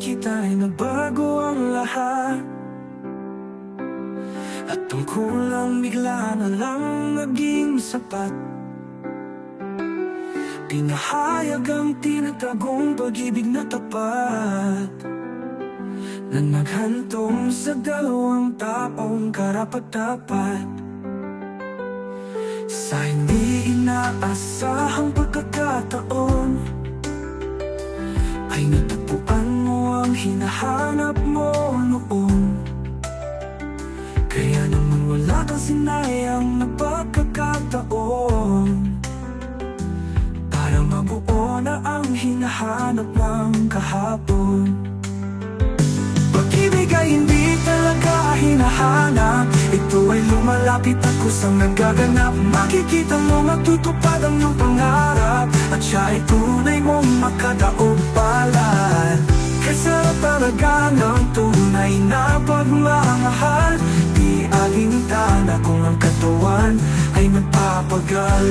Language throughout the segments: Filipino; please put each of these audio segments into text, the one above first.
kita ay nagbago ang lahat. At ang kulang bigla na lang naging sapat. Pinahayag ang tinatagong pag-ibig na tapat. Na naghantong sa dalawang taong karapat-dapat. Sa hindi inaasahang pagkakataon Ay ang hinahanap mo noon. Kaya naman wala kang sinayang na pagkakataon Para mabuo na ang hinahanap ng kahapon. Pag-ibig ay hindi talaga hinahanap. Ito ay lumalapit at kusang nagaganap Makikita mo matutupad ang iyong pangarap. At siya ay tunay mong makadaog palad Kasarap talaga ng tunay na pagmamahal Di alintana kung ang katawan ay nagpapagal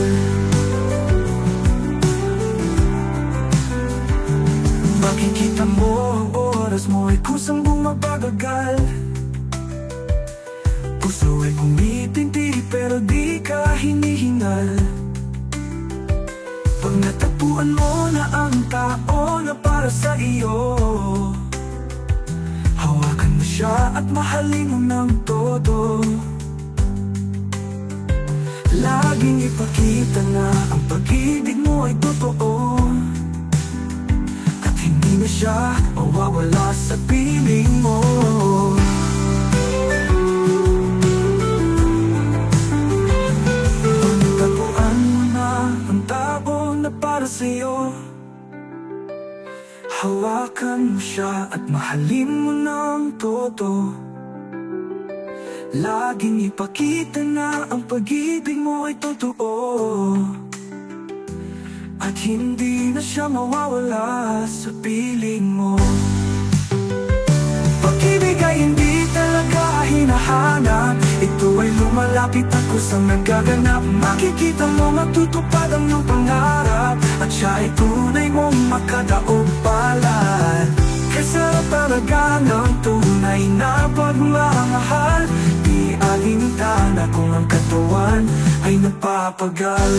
Makikita mo ang oras mo ay kusang bumabagagal Puso ay umitinti pero di ka hinihingal. Pag natagpuan mo na ang tao na para sa iyo. Hawakan mo siya at mahalin mo ng todo. Laging ipakita na ang pag-ibig mo ay totoo. At hindi na siya mawawala sa piling mo. Natagpuan mo na ang tao na para sa'yo Hawakan mo siya at mahalin mo ng todo Laging ipakita na ang pag-ibig mo ay totoo. At hindi na siya mawawala sa piling mo. Pag-ibig ay hindi talaga hinahanap. Ito ay lumalapit at kusang nagaganap Makikita mo matutupad ang iyong pangarap. At siya ay tunay makadaog palad Kasarap talaga ng tunay na pagmamahal Di alintana kung ang katawan ay nagpapagal